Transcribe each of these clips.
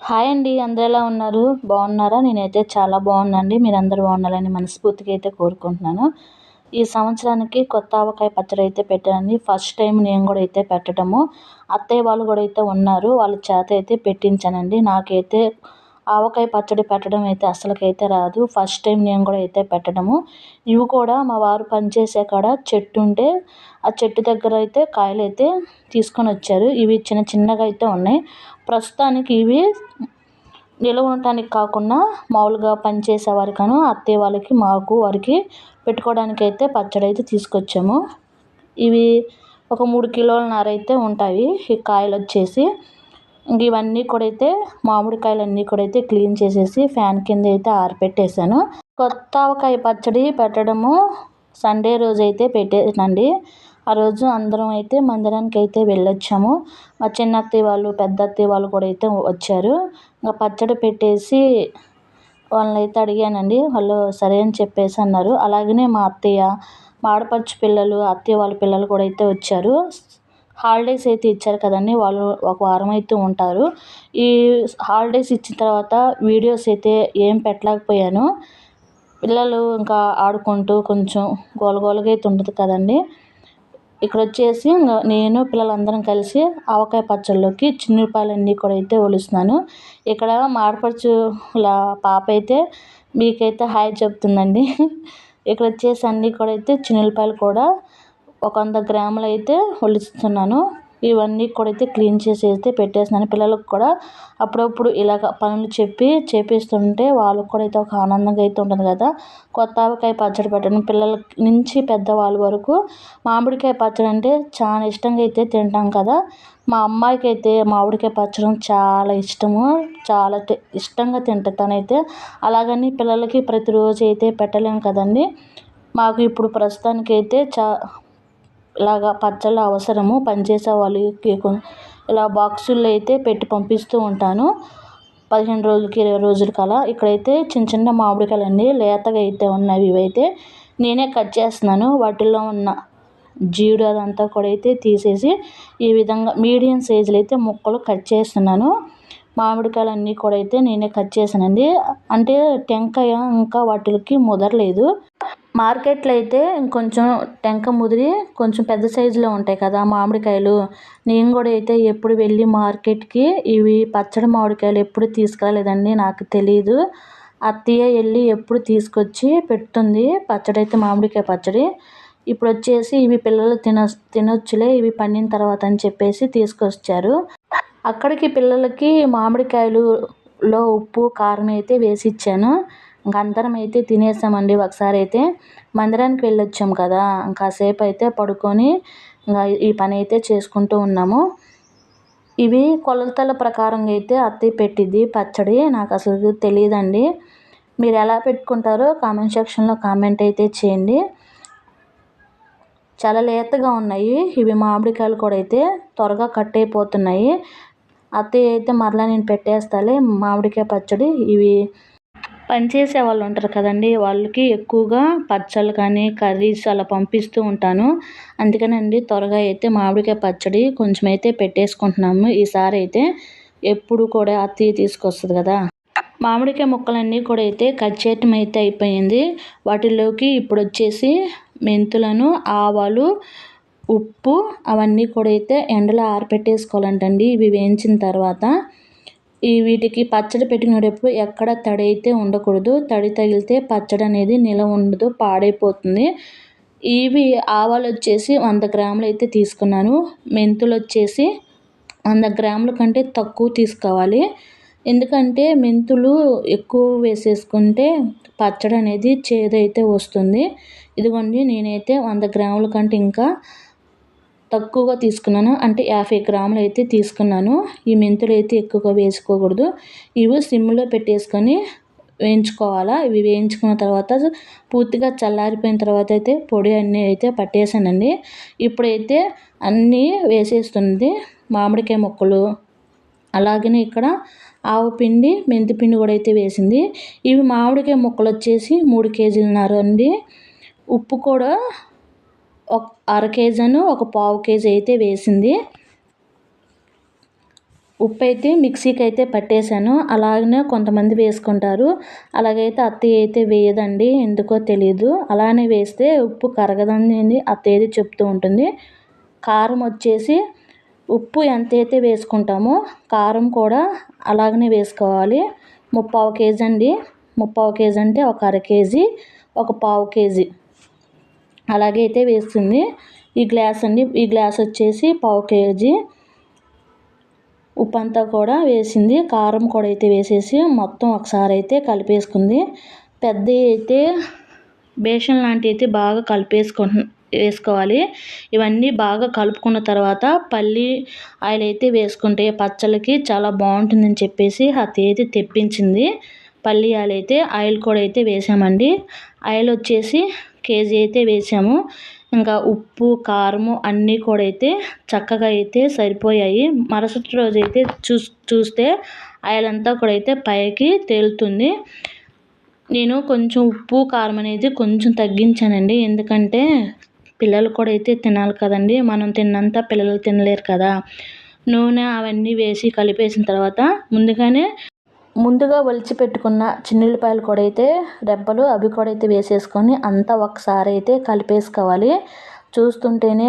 Hi అండి అందరు ఎలా ఉన్నారు? బాగున్నారా? నేనైతే చాలా బాగున్నాండి మీరు బాగున్నారని మనస్ఫూర్తిగా అయితే కోరుకుంటున్నాను. ఈ సంవత్సరానికి కొత్త ఆవకాయ పచ్చడి అయితే పెట్టానండి. ఫస్ట్ టైం నేను కూడా అయితే పెట్టడము. అత్తయ్య వాళ్ళు కూడా అయితే ఉన్నారు. వాళ్ళ చేత అయితే పెట్టించానండి. నాకైతే ఆవకాయ పచ్చడి పెట్టడం అయితే అసలుకైతే రాదు. ఫస్ట్ టైం నేను కూడా అయితే పెట్టడము. ఇవి కూడా మా వారు పనిచేసే కాడ చెట్టు ఉంటే ఆ చెట్టు దగ్గర అయితే కాయలు అయితే తీసుకొని వచ్చారు. ఇవి చిన్న చిన్నగా అయితే ఉన్నాయి. ప్రస్తుతానికి ఇవి నిల్వ ఉండటానికి కాకుండా మామూలుగా పనిచేసే వారికను అత్తయ్య వాళ్ళకి మాకు వారికి పెట్టుకోవడానికి అయితే పచ్చడి అయితే తీసుకొచ్చాము. ఇవి ఒక మూడు కిలోలన్నర అయితే ఉంటాయి. ఈ కాయలు వచ్చేసి ఇంక ఇవన్నీ కూడా అయితే మామిడికాయలు అన్నీ కూడా అయితే క్లీన్ చేసేసి ఫ్యాన్ కింద అయితే ఆరిపెట్టేసాను కొత్త ఆవకాయ పచ్చడి పెట్టడము సండే రోజు అయితే పెట్టేనండి. ఆ రోజు అందరం అయితే మందిరానికి అయితే వెళ్ళొచ్చాము. మా చిన్న అత్తయ్య వాళ్ళు పెద్ద అత్తయ్య వాళ్ళు కూడా అయితే వచ్చారు. ఇంకా పచ్చడి పెట్టేసి వాళ్ళని అయితే అడిగానండి. వాళ్ళు సరే అని చెప్పేసి అన్నారు. అలాగనే మా అత్తయ్య మా ఆడపడుచు పిల్లలు అత్తయ్య వాళ్ళ పిల్లలు కూడా అయితే వచ్చారు. హాలిడేస్ అయితే ఇచ్చారు కదండి. వాళ్ళు ఒక వారం అయితే ఉంటారు. ఈ హాలిడేస్ ఇచ్చిన తర్వాత వీడియోస్ అయితే ఏం పెట్టలేకపోయాను. పిల్లలు ఇంకా ఆడుకుంటూ కొంచెం గోలగోలగా అయితే ఉంటుంది కదండి. ఇక్కడ వచ్చేసి నేను పిల్లలందరం కలిసి ఆవకాయ పచ్చళ్ళలోకి చిన్నపాలన్నీ కూడా అయితే ఒలుస్తున్నాను. ఇక్కడ మాడపడుచుల పాప అయితే మీకైతే హాయ్ చెప్తుందండి. ఇక్కడ వచ్చేసి అన్నీ కూడా అయితే చిన్నపాయలు కూడా ఒక వంద గ్రాములు అయితే ఒలిస్తున్నాను. ఇవన్నీ కూడా అయితే క్లీన్ చేసి అయితే పెట్టేసినాను పిల్లలకు కూడా అప్పుడప్పుడు ఇలాగ పనులు చెప్పి చేపిస్తుంటే వాళ్ళకు కూడా అయితే ఒక ఆనందంగా అయితే ఉంటుంది కదా. కొత్త ఆవకాయ పచ్చడి పెట్టడం పిల్లల నుంచి పెద్దవాళ్ళ వరకు మామిడికాయ పచ్చడి అంటే చాలా ఇష్టంగా అయితే తింటాం కదా. మా అమ్మాయికి అయితే మామిడికాయ పచ్చడి చాలా ఇష్టము. చాలా ఇష్టంగా తింటుంది తనైతే. అలాగని పిల్లలకి ప్రతిరోజు అయితే పెట్టలేము కదండి. మాకు ఇప్పుడు ప్రస్తుతానికైతే చా ఇలాగా పచ్చళ్ళు అవసరము పనిచేసే వాళ్ళకి ఇలా బాక్సుల్లో అయితే పెట్టి పంపిస్తూ ఉంటాను. పదిహేను రోజులకి ఇరవై రోజులకి అలా. ఇక్కడైతే చిన్న చిన్న మామిడికాయలు అండి లేతగా అయితే ఉన్నవి ఇవైతే నేనే కట్ చేస్తున్నాను. వాటిల్లో ఉన్న జీడు అదంతా కూడా అయితే తీసేసి ఈ విధంగా మీడియం సైజులో అయితే ముక్కలు కట్ చేస్తున్నాను. మామిడికాయలు అన్నీ కూడా అయితే నేనే కట్ చేశానండి. అంటే టెంకాయ ఇంకా వాటికి ముదరలేదు. మార్కెట్లో అయితే కొంచెం టెంక ముదిరి కొంచెం పెద్ద సైజులో ఉంటాయి కదా మామిడికాయలు. నేను కూడా అయితే ఎప్పుడు వెళ్ళి మార్కెట్కి ఇవి పచ్చడి మామిడికాయలు ఎప్పుడు తీసుకురాలేదండి నాకు తెలియదు అత్తయ్య వెళ్ళి ఎప్పుడు తీసుకొచ్చి పెడుతుంది పచ్చడి అయితే మామిడికాయ పచ్చడి. ఇప్పుడు వచ్చేసి ఇవి పిల్లలు తిన తినొచ్చులే ఇవి పండిన తర్వాత అని చెప్పేసి తీసుకొచ్చారు. అక్కడికి పిల్లలకి మామిడికాయలులో ఉప్పు కారం అయితే వేసి ఇచ్చాను. ఇంక అందరం అయితే తినేసామండి ఒకసారి అయితే మందిరానికి వెళ్ళొచ్చాం కదా. కాసేపు అయితే పడుకొని ఇంకా ఈ పని అయితే చేసుకుంటూ ఉన్నాము. ఇవి కొలతల ప్రకారంగా అయితే అత్తయ్య పెట్టింది. పచ్చడి నాకు అసలు తెలియదండి మీరు ఎలా పెట్టుకుంటారో కామెంట్ సెక్షన్లో కామెంట్ అయితే చేయండి. చాలా లేతగా ఉన్నాయి. ఇవి మామిడికాయలు కూడా అయితే త్వరగా కట్ అయిపోతున్నాయి. అత్తయ్య అయితే మరలా నేను పెట్టేస్తాలే. మామిడికాయ పచ్చడి ఇవి పనిచేసే వాళ్ళు ఉంటారు కదండి. వాళ్ళకి ఎక్కువగా పచ్చళ్ళు కానీ కర్రీస్ అలా పంపిస్తూ ఉంటాను. అందుకనండి త్వరగా అయితే మామిడికాయ పచ్చడి కొంచెం అయితే పెట్టేసుకుంటున్నాము. ఈసారి అయితే ఎప్పుడు కూడా అత్తయ్య తీసుకొస్తుంది కదా. మామిడికాయ ముక్కలన్నీ కూడా అయితే కట్ చేయటం అయితే అయిపోయింది. వాటిలోకి ఇప్పుడు వచ్చేసి మెంతులను ఆవాలు ఉప్పు అవన్నీ కూడా అయితే ఎండలో ఆరపెట్టేసుకోవాలంటండి. ఇవి వేయించిన తర్వాత ఈ వీటికి పచ్చడి పెట్టుకునేటప్పుడు ఎక్కడ తడి అయితే ఉండకూడదు తడి తగిలితే పచ్చడి అనేది నిల ఉండదు పాడైపోతుంది. ఇవి ఆవాలు వచ్చేసి వంద గ్రాములు అయితే తీసుకున్నాను. మెంతులు వచ్చేసి వంద గ్రాముల కంటే తక్కువ తీసుకోవాలి. ఎందుకంటే మెంతులు ఎక్కువ వేసేసుకుంటే పచ్చడి అనేది చేదైతే వస్తుంది. ఇదిగోండి నేనైతే వంద గ్రాముల కంటే ఇంకా తక్కువగా తీసుకున్నాను. అంటే యాభై గ్రాములు అయితే తీసుకున్నాను. ఈ మెంతులు అయితే ఎక్కువగా వేసుకోకూడదు. ఇవి సిమ్లో పెట్టేసుకొని వేయించుకోవాలా? ఇవి వేయించుకున్న తర్వాత పూర్తిగా చల్లారిపోయిన తర్వాత అయితే పొడి అన్నీ అయితే పట్టేసానండి. ఇప్పుడైతే అన్నీ వేసేస్తుంది. మామిడికాయ ముక్కలు అలాగనే ఇక్కడ ఆవు పిండి మెంతి పిండి కూడా అయితే వేసింది. ఇవి మామిడికాయ ముక్కలు వచ్చేసి మూడు కేజీలున్నర అండి. ఉప్పు కూడా ఒక అర కేజీను ఒక పావు కేజీ అయితే వేసింది. ఉప్పు అయితే మిక్సీకి అయితే పట్టేశాను. అలాగనే కొంతమంది వేసుకుంటారు. అలాగైతే అత్తయ్య అయితే వేయదండి ఎందుకో తెలియదు అలానే వేస్తే ఉప్పు కరగదని అత్తయ్య అయితే చెప్తూ ఉంటుంది. కారం వచ్చేసి ఉప్పు ఎంతైతే వేసుకుంటామో కారం కూడా అలాగనే వేసుకోవాలి. ముప్పావు కేజీ అండి. ముప్పావు కేజీ అంటే ఒక అర కేజీ ఒక పావు కేజీ. అలాగే అయితే వేస్తుంది. ఈ గ్లాస్ అండి ఈ గ్లాస్ వచ్చేసి పావు కేజీ ఉప్పు అంతా కూడా వేసింది. కారం కూడా అయితే వేసేసి మొత్తం ఒకసారి అయితే కలిపేసుకుంది. పెద్ద అయితే బేషన్ లాంటివి అయితే బాగా కలిపేసుకు వేసుకోవాలి. ఇవన్నీ బాగా కలుపుకున్న తర్వాత పల్లి ఆయిల్ అయితే వేసుకుంటే పచ్చళ్ళకి చాలా బాగుంటుందని చెప్పేసి అతి అయితే తెప్పించింది. పల్లి ఆయిల్ అయితే ఆయిల్ కూడా అయితే వేసామండి. ఆయిల్ వచ్చేసి కేజీ అయితే వేసాము. ఇంకా ఉప్పు కారము అన్నీ కూడా అయితే చక్కగా అయితే సరిపోయాయి. మరుసటి రోజు అయితే చూస్ చూస్తే ఆయిల్ అంతా కూడా అయితే పైకి తేలుతుంది. నేను కొంచెం ఉప్పు కారం అనేది కొంచెం తగ్గించానండి. ఎందుకంటే పిల్లలు కూడా అయితే తినాలి కదండి. మనం తిన్నంత పిల్లలు తినలేరు కదా. నూనె అవన్నీ వేసి కలిపేసిన తర్వాత ముందుగానే ముందుగా ఒలిచి పెట్టుకున్న చిన్నుల్లిపాయలు కూడా అయితే రెబ్బలు అవి కూడా అయితే వేసేసుకొని అంతా ఒకసారి అయితే కలిపేసుకోవాలి. చూస్తుంటేనే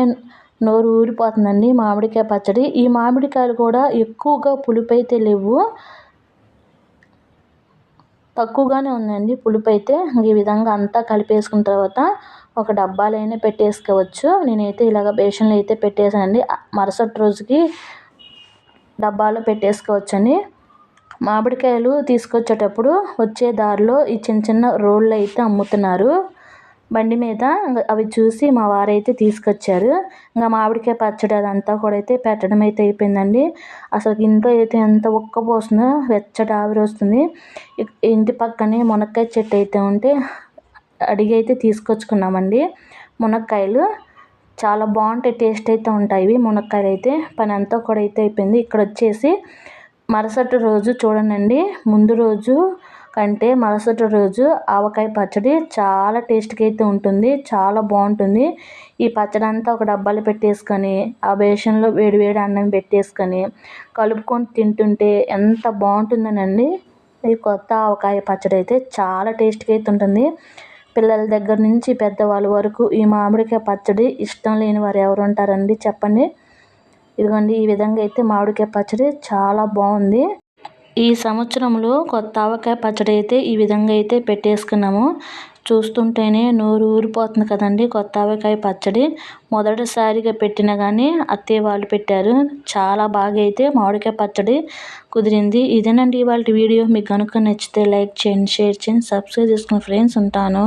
నోరు ఊరిపోతుందండి. మామిడికాయ పచ్చడి. ఈ మామిడికాయలు కూడా ఎక్కువగా పులుపు అయితే లేవు. తక్కువగానే ఉందండి పులుపు అయితే ఈ విధంగా అంతా కలిపేసుకున్న తర్వాత ఒక డబ్బాలైనా పెట్టేసుకోవచ్చు. నేనైతే ఇలాగ బేషన్లు అయితే పెట్టేసానండి మరుసటి రోజుకి డబ్బాలో పెట్టేసుకోవచ్చండి. మామిడికాయలు తీసుకొచ్చేటప్పుడు వచ్చే దారిలో ఈ చిన్న చిన్న రోళ్ళు అయితే అమ్ముతున్నారు. బండి మీద అవి చూసి మా వారైతే తీసుకొచ్చారు. ఇంకా మామిడికాయ పచ్చడి అదంతా కూడా అయితే పెట్టడం అయితే అయిపోయిందండి. అసలు ఇంట్లో అయితే ఎంత ఉక్క పోస్తుందో వెచ్చటి ఆవిరి వస్తుంది. ఇంటి పక్కనే మునక్కాయ చెట్టు అయితే ఉంటే అడిగి అయితే తీసుకొచ్చుకున్నామండి. మునక్కాయలు చాలా బాగుంటాయి టేస్ట్ అయితే ఉంటాయి. ఇవి మునక్కాయలు అయితే పని అంతా కూడా అయితే అయిపోయింది. ఇక్కడ వచ్చేసి మరుసటి రోజు చూడండి ముందు రోజు కంటే మరుసటి రోజు ఆవకాయ పచ్చడి చాలా టేస్ట్కి అయితే ఉంటుంది. చాలా బాగుంటుంది. ఈ పచ్చడి అంతా ఒక డబ్బాలో పెట్టేసుకొని ఆ బేషన్లో వేడి వేడి అన్నం పెట్టేసుకొని కలుపుకొని తింటుంటే ఎంత బాగుంటుందనండి. ఈ కొత్త ఆవకాయ పచ్చడి అయితే చాలా టేస్ట్కి అయితే ఉంటుంది. పిల్లల దగ్గర నుంచి పెద్దవాళ్ళ వరకు ఈ మామిడికాయ పచ్చడి ఇష్టం లేని వారు ఎవరు ఉంటారండి? చెప్పండి. ఇదిగోండి ఈ విధంగా అయితే మామిడికాయ పచ్చడి చాలా బాగుంది. ఈ సంవత్సరంలో కొత్త ఆవకాయ పచ్చడి అయితే ఈ విధంగా అయితే పెట్టేసుకున్నాము. చూస్తుంటేనే నోరు ఊరిపోతుంది కదండి కొత్త ఆవకాయ పచ్చడి. మొదటిసారిగా పెట్టినా కానీ అత్తయ్య వాళ్ళు పెట్టారు. చాలా బాగా అయితే మామిడికాయ పచ్చడి కుదిరింది. ఇదేనండి ఇవాళ వీడియో. మీకు కనుక నచ్చితే లైక్ చేయండి షేర్ చేయండి సబ్స్క్రైబ్ చేసుకుని ఫ్రెండ్స్ ఉంటాను.